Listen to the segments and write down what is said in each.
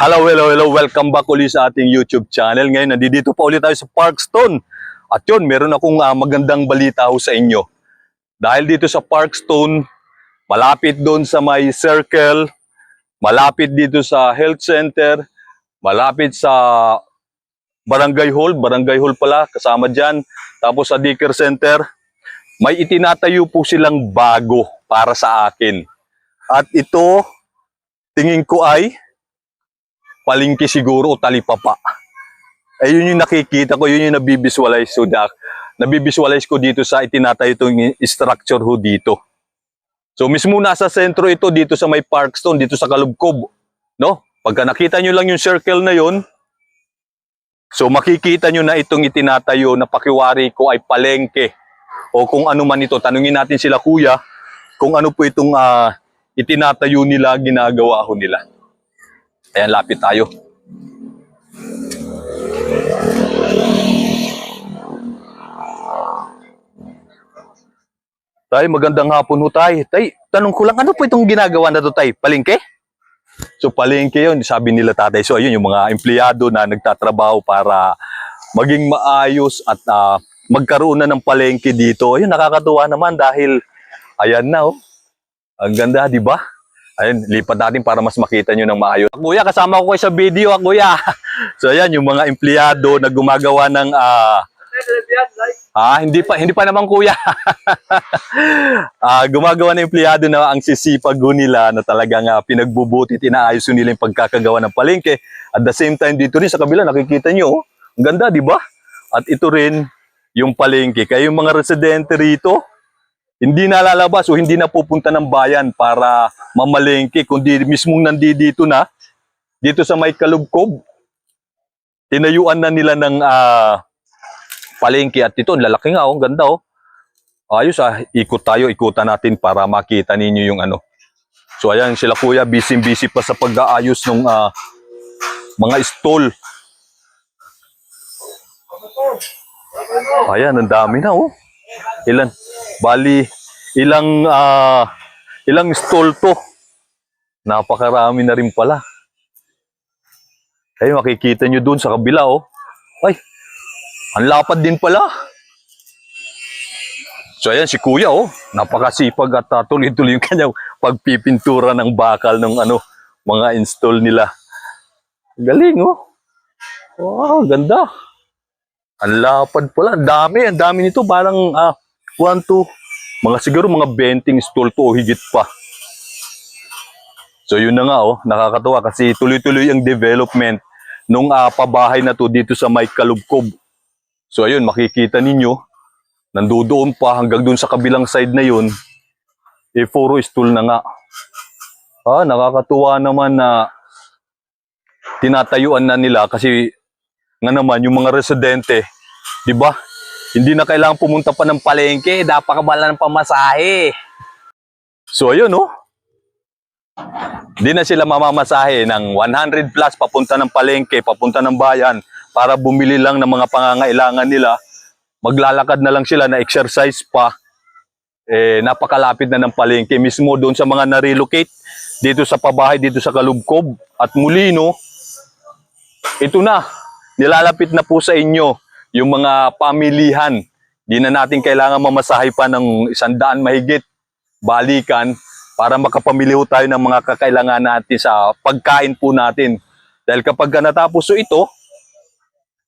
Hello, hello, hello. Welcome back ulit sa ating YouTube channel. Ngayon, nandito pa ulit tayo sa Parkstone. At yun, meron akong ah, magandang balita ho sa inyo. Dahil dito sa Parkstone, malapit doon sa may circle, malapit dito sa health center, malapit sa barangay hall, barangay hall pala, kasama dyan. Tapos sa daycare center, may itinatayo po silang bago para sa akin. At ito, tingin ko ay palingki siguro o talipapa. Eh yun yung nakikita ko, yun yung nabibisualize ko, na, nabibisualize ko dito sa itinatayo itong structure ho dito. So mismo nasa sentro ito dito sa may Parkstone, dito sa Kalubkob. No? Pagka nakita nyo lang yung circle na yun, so makikita nyo na itong itinatayo na pakiwari ko ay palengke o kung ano man ito. Tanungin natin sila kuya kung ano po itong ah, itinatayo nila, ginagawa ho nila. Ayan, lapit tayo. Tay, magandang hapon ho tay. Tay, tanong ko lang, ano po itong ginagawa na to tay? Palengke? So palengke yun, sabi nila tatay. So ayun, yung mga empleyado na nagtatrabaho para maging maayos at ah, magkaroon na ng palengke dito. Ayun, nakakatuwa naman dahil ayan na oh. Ang ganda, di ba? Ayun, lipat natin para mas makita nyo ng maayos. Kuya, kasama ko kayo sa video, ah, kuya. so ayan, yung mga empleyado na gumagawa ng ah, Ah, hindi pa hindi pa naman kuya. ah, gumagawa ng empleyado na ang sisipag nila na talagang uh, pinagbubuti, inaayos ho nila yung pagkakagawa ng palengke. At the same time dito rin sa kabila nakikita nyo, oh, ang ganda, di ba? At ito rin yung palengke. Kaya yung mga residente rito, hindi na lalabas o hindi na pupunta ng bayan para mamalengke, kundi mismong nandito na, dito sa may kalubkob, tinayuan na nila ng ah, palengke at ito, lalaki nga, oh, ganda oh. Ayos ah, ikot tayo, ikutan natin para makita ninyo yung ano. So ayan, sila kuya, busy-busy pa sa pag-aayos ng ah, mga stall. Ayan, ang dami na oh. Ilan? Bali, ilang ah, ilang stall to. Napakarami na rin pala. Ay, makikita nyo dun sa kabila oh. Ay, ang lapad din pala. So ayan si Kuya oh, napakasipag at uh, tuloy-tuloy yung kanyang pagpipintura ng bakal ng ano, mga install nila. Galing oh. Wow, ganda. Ang lapad pala, ang dami, ang dami nito, parang ah, one, two, mga siguro mga 20 stall to o higit pa. So yun na nga oh, nakakatuwa kasi tuloy-tuloy ang development nung ah, pabahay na to dito sa may Kalubkob. So ayun, makikita ninyo, nandoon pa hanggang dun sa kabilang side na yun, eh puro stool na nga. Ah, nakakatuwa naman na tinatayuan na nila kasi nga naman yung mga residente, di ba? Hindi na kailangan pumunta pa ng palengke, napakabala ng pamasahe. So ayun, oh. Di na sila mamamasahe ng 100 plus papunta ng palengke, papunta ng bayan para bumili lang ng mga pangangailangan nila. Maglalakad na lang sila na exercise pa. Eh, napakalapit na ng palengke mismo doon sa mga na-relocate dito sa pabahay, dito sa Kalubkob at Mulino. Ito na, nilalapit na po sa inyo yung mga pamilihan. Di na natin kailangan mamasahe pa ng isandaan mahigit balikan para makapamili ho tayo ng mga kakailangan natin sa pagkain po natin. Dahil kapag ka natapos so ito,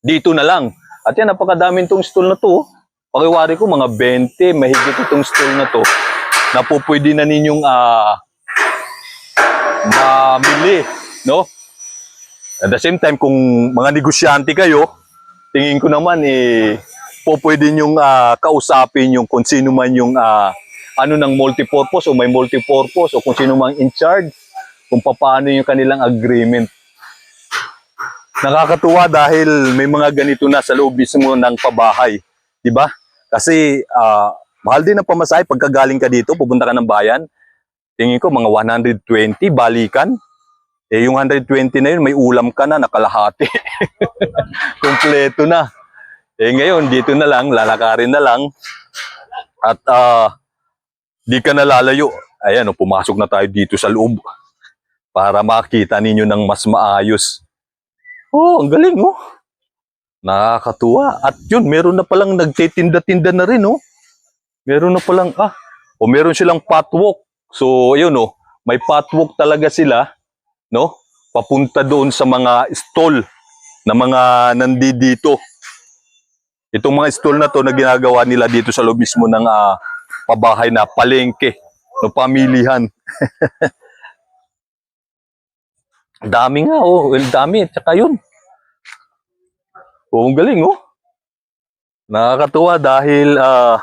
dito na lang. At yan, napakadaming tong stool na to. Pakiwari ko, mga 20, mahigit itong stool na to, na po pwede na ninyong ah mamili, no? At the same time, kung mga negosyante kayo, tingin ko naman, eh, po pwede nyong ah, kausapin yung kung sino man yung ah, ano ng multipurpose o may multipurpose o kung sino mang in charge, kung paano yung kanilang agreement. Nakakatuwa dahil may mga ganito na sa loob mismo ng pabahay. Di ba? Kasi ah, mahal din ang pamasahe pagka galing ka dito, pupunta ka ng bayan. Tingin ko mga 120 balikan. Eh yung 120 na yun, may ulam ka na, nakalahati. Kompleto na. Eh ngayon, dito na lang, lalakarin na lang. At ah, di ka na lalayo. Ayan, oh, pumasok na tayo dito sa loob. para makita ninyo ng mas maayos. Oh, ang galing oh. Nakakatuwa. At yun, meron na palang nagtitinda-tinda na rin oh. Meron na palang, ah, o meron silang patwalk. So, yun oh, may patwalk talaga sila, no? Papunta doon sa mga stall na mga nandito. Itong mga stall na to na ginagawa nila dito sa loob mismo ng ah, pabahay na palengke, no pamilihan. dami nga oh, well, dami. Tsaka yun. Oh, ang galing oh. Nakakatuwa dahil ah,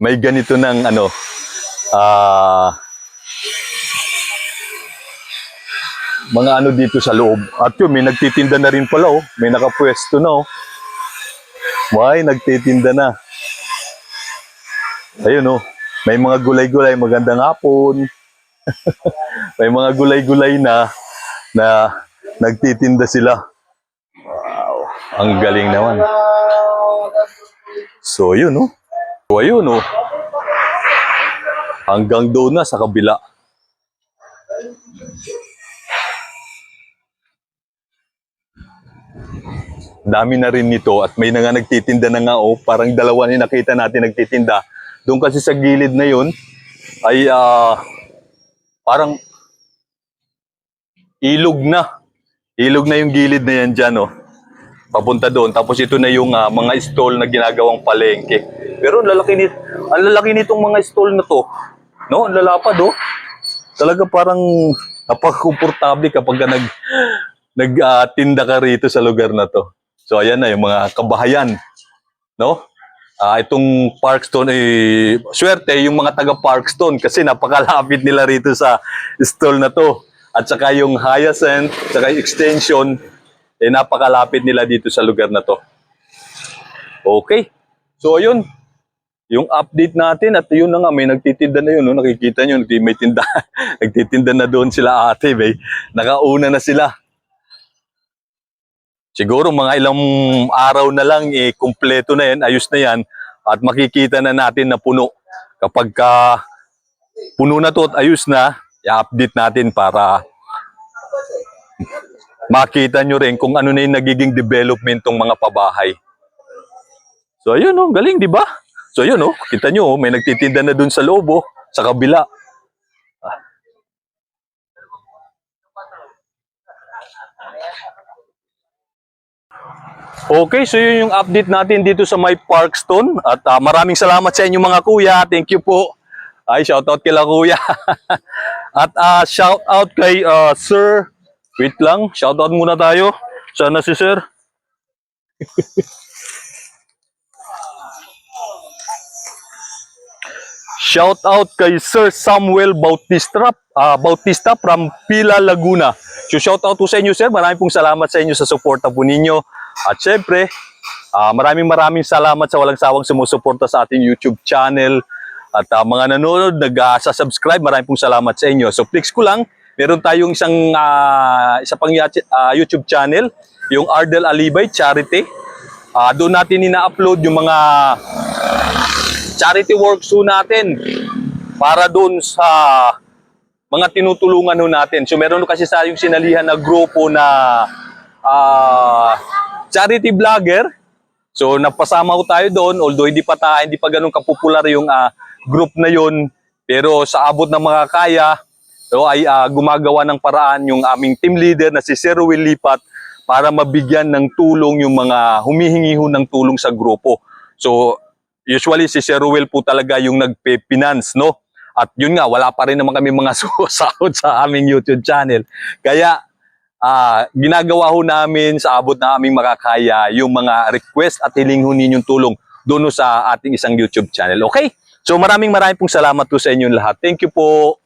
may ganito ng ano ah mga ano dito sa loob. At yun, may nagtitinda na rin pala oh. May nakapwesto na oh. May nagtitinda na. Ayun oh. May mga gulay-gulay, magandang hapon. may mga gulay-gulay na na nagtitinda sila. Wow, ang galing naman. So, yun oh. So, ayun oh. Hanggang doon na sa kabila. Dami na rin nito at may na nga nagtitinda na nga oh, parang dalawa ni nakita natin nagtitinda. Doon kasi sa gilid na yun ay ah, parang ilog na. Ilog na yung gilid na yan dyan oh. Papunta doon. Tapos ito na yung ah, mga stall na ginagawang palengke. Pero lalaki, nit ang lalaki nitong mga stall na to. No, ang lalapad oh. Talaga parang napaka-komportable kapag ka nag nagtinda ka rito sa lugar na to. So ayan na yung mga kabahayan, no? Ah, itong Parkstone eh swerte yung mga taga Parkstone kasi napakalapit nila rito sa stall na to. At saka yung Hyacinth, saka yung extension eh napakalapit nila dito sa lugar na to. Okay. So ayun, yung update natin at yun na nga may nagtitinda na yun no nakikita niyo may tinda nagtitinda na doon sila ate may nakauna na sila Siguro mga ilang araw na lang, eh, kumpleto na yan, ayos na yan, at makikita na natin na puno. Kapag ka puno na to at ayos na, i-update natin para makita nyo rin kung ano na yung nagiging development ng mga pabahay. So ayun oh, galing di ba? So ayun oh, kita nyo oh, may nagtitinda na dun sa loob oh, sa kabila. Okay, so yun yung update natin dito sa My Parkstone. At ah, maraming salamat sa inyo mga kuya. Thank you po. Ay, shout out kila kuya. At ah, shout out kay ah, Sir. Wait lang, shout out muna tayo. Sana si Sir. Shout out kay Sir Samuel Bautista, ah, Bautista from Pila, Laguna. So shout out po sa inyo sir, maraming pong salamat sa inyo sa suporta po ninyo. At syempre, ah, maraming maraming salamat sa walang sawang sumusuporta sa ating YouTube channel. At ah, mga nanonood, nag-subscribe, maraming pong salamat sa inyo. So flex ko lang, meron tayong isang ah, isa pang ah, YouTube channel, yung Ardel Alibay Charity. Ah, doon natin ina-upload yung mga charity works natin para doon sa mga tinutulungan natin. So meron kasi sa yung sinalihan na grupo na ah, charity vlogger. So napasama ho tayo doon although hindi pa tayo, hindi pa ganun kapopular yung ah, group na yon pero sa abot ng mga kaya so ay ah, gumagawa ng paraan yung aming team leader na si Sir Will Lipat para mabigyan ng tulong yung mga humihingi ho ng tulong sa grupo. So usually si Sir Ruel po talaga yung nagpe-finance, no? At yun nga, wala pa rin naman kami mga sahod sa aming YouTube channel. Kaya, ah ginagawa ho namin sa abot na aming makakaya yung mga request at hiling ho ninyong tulong doon sa ating isang YouTube channel. Okay? So maraming maraming pong salamat po sa inyong lahat. Thank you po.